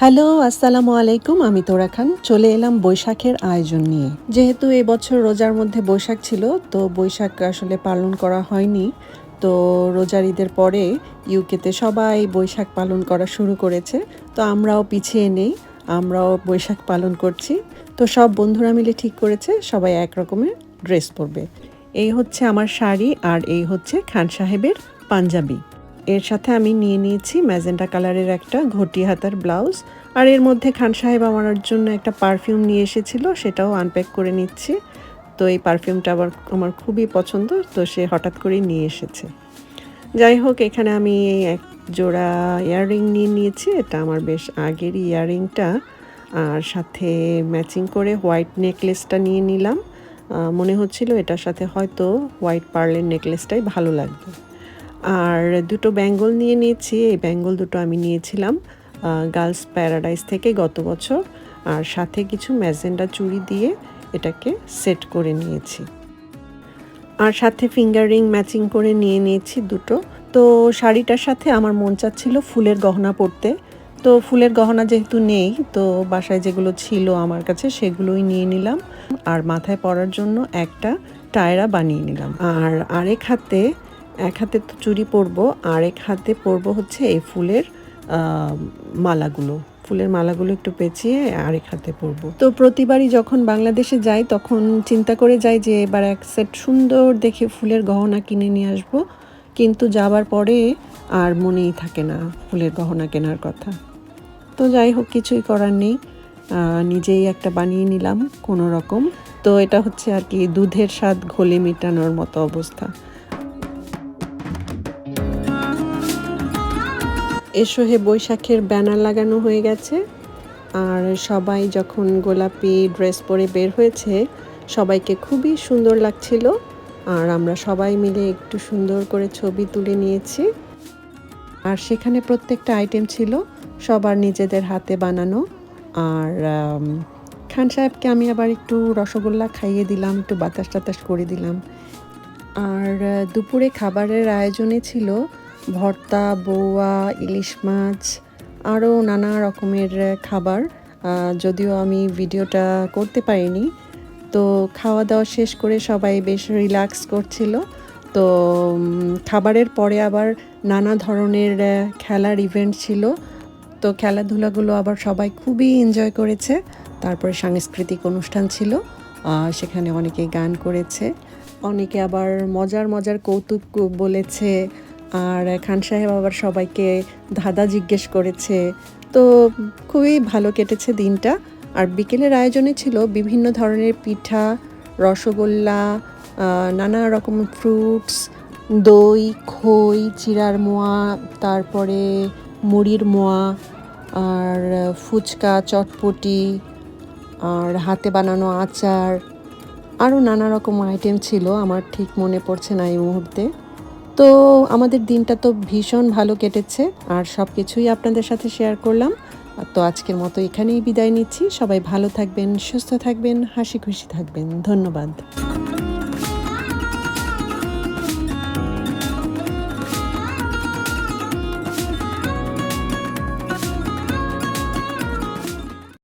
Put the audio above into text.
Hello, আসসালামু আলাইকুম, আমি তোরা খান। চলে এলাম বৈশাখের আয়োজন নিয়ে। যেহেতু এবছর রোজার মধ্যে বৈশাখ ছিল, তো বৈশাখ আসলে পালন করা হয়নি। তো রোজার ঈদের পরে ইউকেতে সবাই বৈশাখ পালন করা শুরু করেছে। তো আমরাও পিছিয়ে নেই, আমরাও বৈশাখ পালন করছি। তো সব বন্ধুরা মিলে ঠিক করেছে, সবাই এক রকমের ড্রেস পরবে। এই হচ্ছে আমার শাড়ি আর এই হচ্ছে খান সাহেবের পাঞ্জাবি। এর সাথে আমি নিয়ে নিয়েছি ম্যাজেন্টা কালারের একটা ঘটি হাতার ব্লাউজ। আর এর মধ্যে খান সাহেব আমার জন্য একটা পারফিউম নিয়ে এসেছিল, সেটাও আনপ্যাক করে নিচ্ছি। তো এই পারফিউমটা আবার আমার খুবই পছন্দ, তো সে হঠাৎ করেই নিয়ে এসেছে। যাই হোক, এখানে আমি এক জোড়া ইয়াররিং নিয়ে নিয়েছি, এটা আমার বেশ আগের ইয়াররিংটা। আর সাথে ম্যাচিং করে হোয়াইট নেকলেসটা নিয়ে নিলাম। মনে হচ্ছিল এটার সাথে হয়তো হোয়াইট পার্লের নেকলেসটাই ভালো লাগবে। আর দুটো ব্যাঙ্গল নিয়ে নিয়েছি, এই ব্যাঙ্গল দুটো আমি নিয়েছিলাম গার্লস প্যারাডাইস থেকে গত বছর, আর সাথে কিছু ম্যাজেন্ডা চুড়ি দিয়ে এটাকে সেট করে নিয়েছি। আর সাথে ফিঙ্গার রিং ম্যাচিং করে নিয়ে নিয়েছি দুটো। তো শাড়িটার সাথে আমার মন চাচ্ছিল ফুলের গহনা পরতে। তো ফুলের গহনা যেহেতু নেই, তো বাসায় যেগুলো ছিল আমার কাছে সেগুলোই নিয়ে নিলাম। আর মাথায় পরার জন্য একটা টায়রা বানিয়ে নিলাম। আর আরেক হাতে এক হাতে তো চুড়ি পরবো, আর এক হাতে পরবো হচ্ছে এই ফুলের মালাগুলো। ফুলের মালাগুলো একটু পেঁচিয়ে আরেক হাতে পরবো। তো প্রতিবারই যখন বাংলাদেশে যাই, তখন চিন্তা করে যাই যে এবার এক সেট সুন্দর দেখে ফুলের গহনা কিনে নিয়ে আসব। কিন্তু যাবার পরে আর মনেই থাকে না ফুলের গহনা কেনার কথা। তো যাই হোক, কিছুই করার নেই। নিজেই একটা বানিয়ে নিলাম কোনো রকম তো এটা হচ্ছে আর কি দুধের স্বাদ ঘোলে মেটানোর মতো অবস্থা। এসো হে বৈশাখের ব্যানার লাগানো হয়ে গেছে। আর সবাই যখন গোলাপি ড্রেস পরে বের হয়েছে, সবাইকে খুবই সুন্দর লাগছিল। আর আমরা সবাই মিলে একটু সুন্দর করে ছবি তুলে নিয়েছি। আর সেখানে প্রত্যেকটা আইটেম ছিল, সবার নিজেদের হাতে বানানো। আর খান সাহেবকে আমি আবার একটু রসগোল্লা খাইয়ে দিলাম, একটু বাতাস টাতাস করে দিলাম। আর, দুপুরে খাবারের আয়োজনে ছিল ভর্তা, বৌয়া, ইলিশ মাছ, আরও নানা রকমের খাবার। যদিও আমি ভিডিওটা করতে পারিনি, তো খাওয়া দাওয়া শেষ করে সবাই বেশ রিল্যাক্স করছিল। তো খাবারের পরে আবার নানা ধরনের খেলার ইভেন্ট ছিল। তো খেলাধুলাগুলো আবার সবাই খুবই এনজয় করেছে। তারপরে সাংস্কৃতিক অনুষ্ঠান ছিল সেখানে অনেকে গান করেছে। অনেকে আবার মজার মজার কৌতুক বলেছে। আর খান সাহেব আবার সবাইকে ধাঁধা জিজ্ঞেস করেছে। তো খুবই ভালো কেটেছে দিনটা। আর বিকেলের আয়োজনে ছিল বিভিন্ন ধরনের পিঠা, রসগোল্লা নানা রকম ফ্রুটস দই, খই, চিড়ার মোয়া, তারপরে মুড়ির মোয়া, আর ফুচকা, চটপটি, আর হাতে বানানো আচার, আরও নানা রকম আইটেম ছিল। আমার ঠিক মনে পড়ছে না এই মুহূর্তে। তো আমাদের দিনটা তো ভীষণ ভালো কেটেছে, আর সব কিছুই আপনাদের সাথে শেয়ার করলাম। তো আজকের মতো এখানেই বিদায় নিচ্ছি। সবাই ভালো থাকবেন, সুস্থ থাকবেন, হাসি খুশি থাকবেন। ধন্যবাদ।